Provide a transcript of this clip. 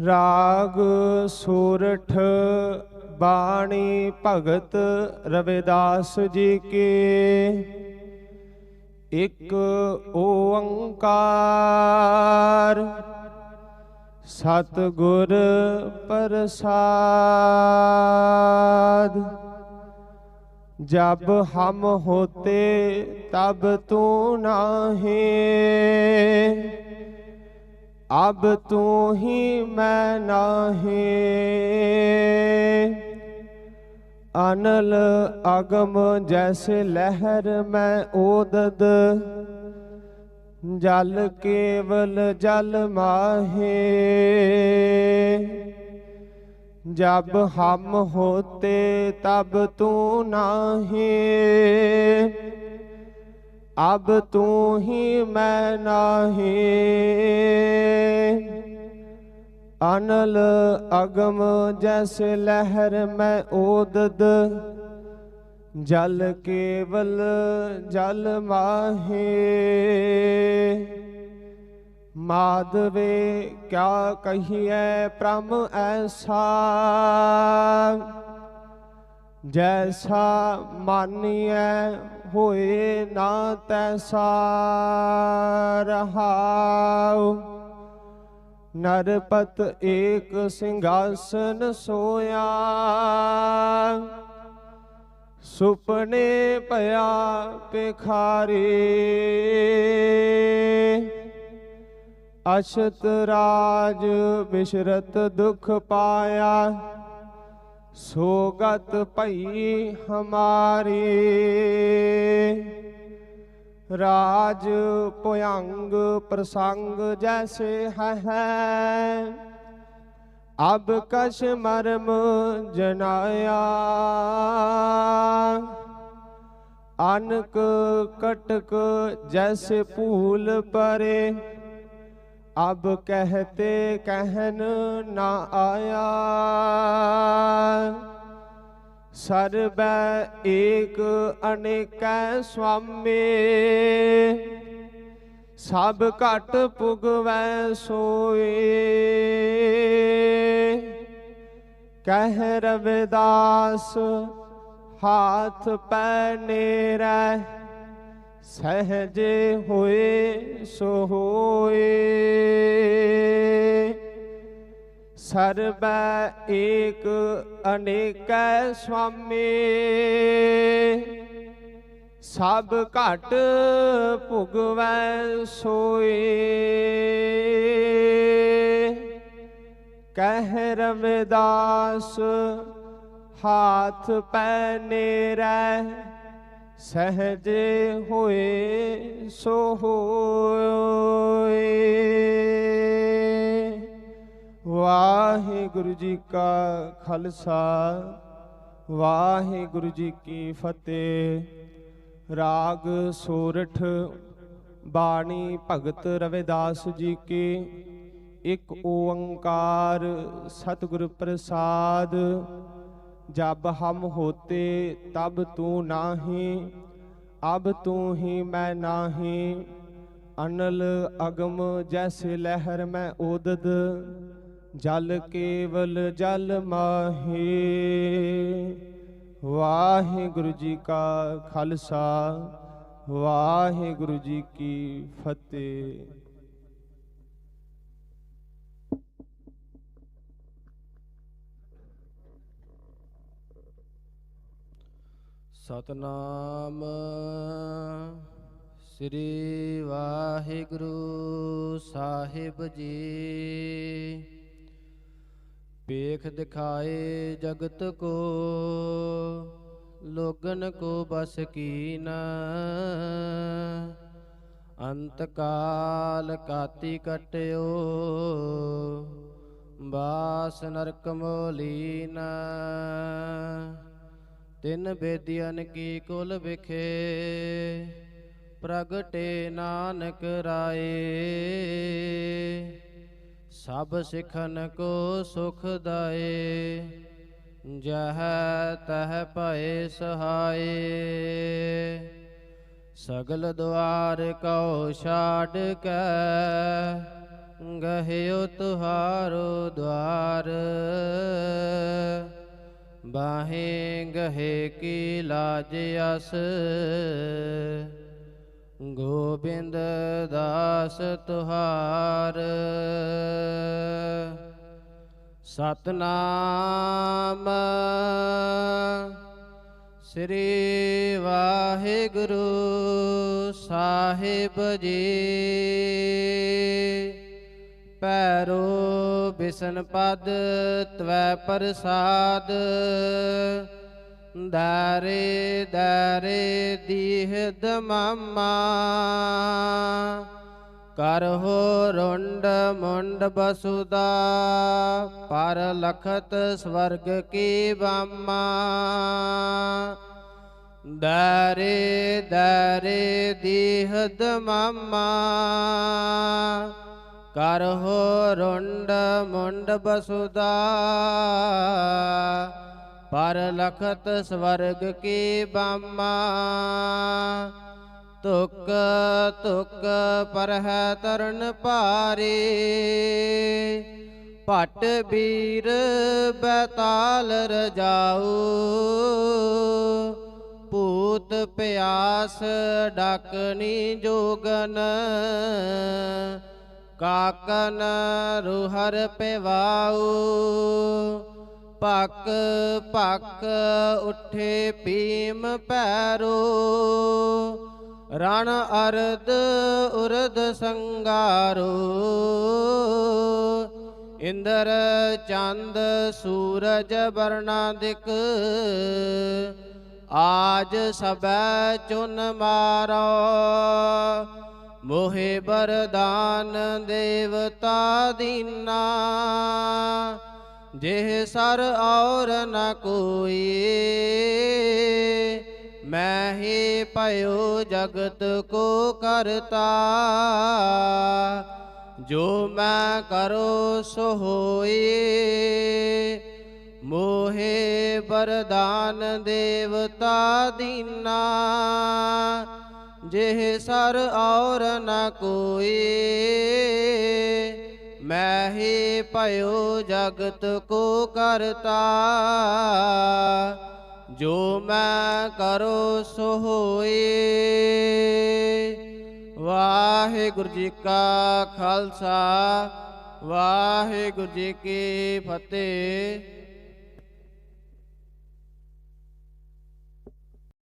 ਰਾਗ ਸੂਰਠ ਬਾਣੀ ਭਗਤ ਰਵਿਦਾਸ ਜੀ ਕੀ। ਇੱਕ ਓੰਕਾਰ ਸਤ ਗੁਰ ਪ੍ਰਸਾਦ। ਜਬ ਹਮ ਹੋਤੇ ਤਬ ਤੂੰ ਨਾਹੀਂ। ਅਬ ਤੂੰ ਹੀ ਮੈਂ ਨਾਹੀ ਅਨਲ ਅਗਮ ਜੈਸੇ ਲਹਿਰ ਮੈਂ ਓਦਦ ਜਲ ਕੇਵਲ ਜਲ ਮਾਹੇ ਜਬ ਹਮ ਹੋਤੇ ਤਬ ਤੂੰ ਨਾਹੀ ਅਬ ਤੂੰ ਹੀ ਮੈਂ ਨਾਹੀ। ਅਨਲ ਅਗਮ ਜੈਸ ਲਹਿਰ ਮੈਂ ਓਦਦ। ਜਲ ਕੇਵਲ ਜਲ ਮਾਹੇ। ਮਾਦਵੇ ਕਿਆ ਕਹੀਏ ਪ੍ਰਮ ਐਸਾ। ਜੈਸਾ ਮਾਨੀਐ ਹੋਏ ਨਾ ਤੈਸਾ ਰਹਾਉ ਨਰਪਤ ਏਕ ਸਿੰਘਾਸਨ ਸੋਇਆ ਸੁਪਨੇ ਭਇਆ ਪਿਖਾਰੀ ਅਸ਼ਤ ਰਾਜ ਬਿਸ਼ਰਤ ਦੁਖ ਪਾਇਆ ਸੋਗਤ ਭਈ ਹਮਾਰੀ। ਰਾਜ ਭਯੰਗ ਪ੍ਰਸੰਗ ਜੈਸੇ ਹੈ। ਅਬ ਕਸ਼ ਮਰਮ ਜਨਾਇਆ। ਅਨਕ ਕਟਕ ਜੈਸੇ ਭੂਲ ਪਰੇ। ਅਬ ਕਹਤੇ ਕਹਿਨ ਨਾ ਆਇਆ। ਸਰਬੈ ਏਕ ਅਨੇਕੈ ਸੁਆਮੀ। ਸਭ ਘਟ ਪੁਗਵੈ ਸੋਏ। ਕਹਿ ਰਵਿਦਾਸ, ਹਾਥ ਪੈ ਨੇਰੇ। ਸਹਜੇ ਹੋਏ, ਸੋ ਹੋਏ। ਸਰਬ ਏਕ ਅਨੇਕੈ ਸੁਆਮੀ। ਸਭ ਘਟ ਭੁਗਵੈ ਸੋਏ। ਕਹਿ ਰਵਿਦਾਸ, ਹਾਥ ਪੈ ਨੇਰੈ ਸਹਜੇ ਹੋਏ ਸੋ ਹੋਏ। ਵਾਹਿਗੁਰੂ ਜੀ ਕਾ ਖਾਲਸਾ, ਵਾਹਿਗੁਰੂ ਜੀ ਕੀ ਫਤਿਹ। ਰਾਗ ਸੋਰਠ, ਬਾਣੀ ਭਗਤ ਰਵਿਦਾਸ ਜੀ ਕੀ। ਇੱਕ ਓੰਕਾਰ ਸਤਿਗੁਰ ਪ੍ਰਸਾਦ जब हम होते तब तू नाही अब तू ही मैं नाही अनल अगम जैसे लहर में ओदद जल केवल जल माहे वाहिगुरु जी का खालसा वाहिगुरु जी की फतेह ਸਤਨਾਮ ਸ੍ਰੀ ਵਾਹਿਗੁਰੂ ਸਾਹਿਬ ਜੀ। ਪੇਖ ਦਿਖਾਏ ਜਗਤ ਕੋ, ਲੋਗਨ ਕੋ ਬਸ ਕੀਨ। ਅੰਤ ਕਾਲ ਕਾਤੀ ਕਟਿਓ, ਬਾਸ ਨਰਕ ਮੋਲੀਨ। ਤਿੰਨ ਬੇਦੀਆਂ ਕੀ ਕੁਲ ਵਿਖੇ, ਪ੍ਰਗਟੇ ਨਾਨਕ ਰਾਏ। ਸਭ ਸਿਖਨ ਕੋ ਸੁਖ ਦਾਏ, ਜਹ ਤਹ ਭਏ ਸਹਾਏ। ਸਗਲ ਦੁਆਰ ਕਉ ਛਾੜ ਕੇ, ਗਹਿਓ ਤੁਹਾਰੋ ਦੁਆਰ। ਬਾਹੇ ਗਹੇ ਕੀ ਲਾਜ ਅਸ। ਗੋਬਿੰਦ ਦਾਸ ਤੁਹਾਰ। ਸਤਨਾਮ ਸ੍ਰੀ ਵਾਹਿਗੁਰੂ ਸਾਹਿਬ ਜੀ। ਪੈਰੋ ਬਿਸਨ ਪਦ ਤਵੈ ਪ੍ਰਸਾਦ। ਦਾਰੇ ਦਾਰੇ ਦੀਹ ਦਮਾਮਾ। ਕਰਹੁ ਰੁੰਡ ਮੁੰਡ ਬਸੁਦਾ, ਪਰ ਲਖਤ ਸਵਰਗ ਕੀ ਬਾਮਾ। ਦਾਰੇ ਦਾਰੇ ਦੀਹ ਦਮਾਮਾ। ਕਰਹੁ ਰੁੰਡ ਮੁੰਡ ਬਸੁਦਾ, ਪਰ ਲਖਤ ਸਵਰਗ ਕੀ ਬਾਮਾ। ਤੁਕ ਤੁਕ ਹੈ ਤਰਨ ਭਾਰੇ, ਭਟ ਵੀਰ ਬੈਤਾਲ ਰਜਾਊ। ਭੂਤ ਪਿਆਸ ਡਾਕਨੀ ਜੋਗਨ ਕਾਕਨ ਰੁਹਰ ਪਿਵਾਉ ਪੱਕ ਪੱਕ ਉੱਠੇ ਭੀਮ ਪੈਰੋ ਰਣ ਅਰਦ ਉਰਦ ਸੰਗਾਰੋ, ਇੰਦਰ ਚੰਦ ਸੂਰਜ ਬਰਨਾਦਿਕ ਆਜ ਸਭੈ ਚੁਨ ਮਾਰੋ ਮੋਹਿ ਬਰਦਾਨ ਦੇਵਤਾ ਦੀਨਾ, ਜਿਹ ਸਰ ਔਰ ਨ ਕੋਈ ਮੈਂ ਹੀ ਭਇਓ ਜਗਤ ਕੋ ਕਰਤਾ। ਜੋ ਮੈਂ ਕਰੋ ਸੋ ਹੋਈ, ਮੋਹੇ ਬਰਦਾਨ ਦੇਵਤਾ ਦੀਨਾ। ਜਿਹ ਸਰ ਔਰ ਨ ਕੋਈ ਮੈਂ ਹੀ ਭਇਓ ਜਗਤ ਕੋ ਕਰਤਾ। ਜੋ ਮੈਂ ਕਰੋ ਸੋ ਹੋਏ ਵਾਹਿਗੁਰੂ ਜੀ ਕਾ ਖਾਲਸਾ, ਵਾਹਿਗੁਰੂ ਜੀ ਕੀ ਫਤਿਹ।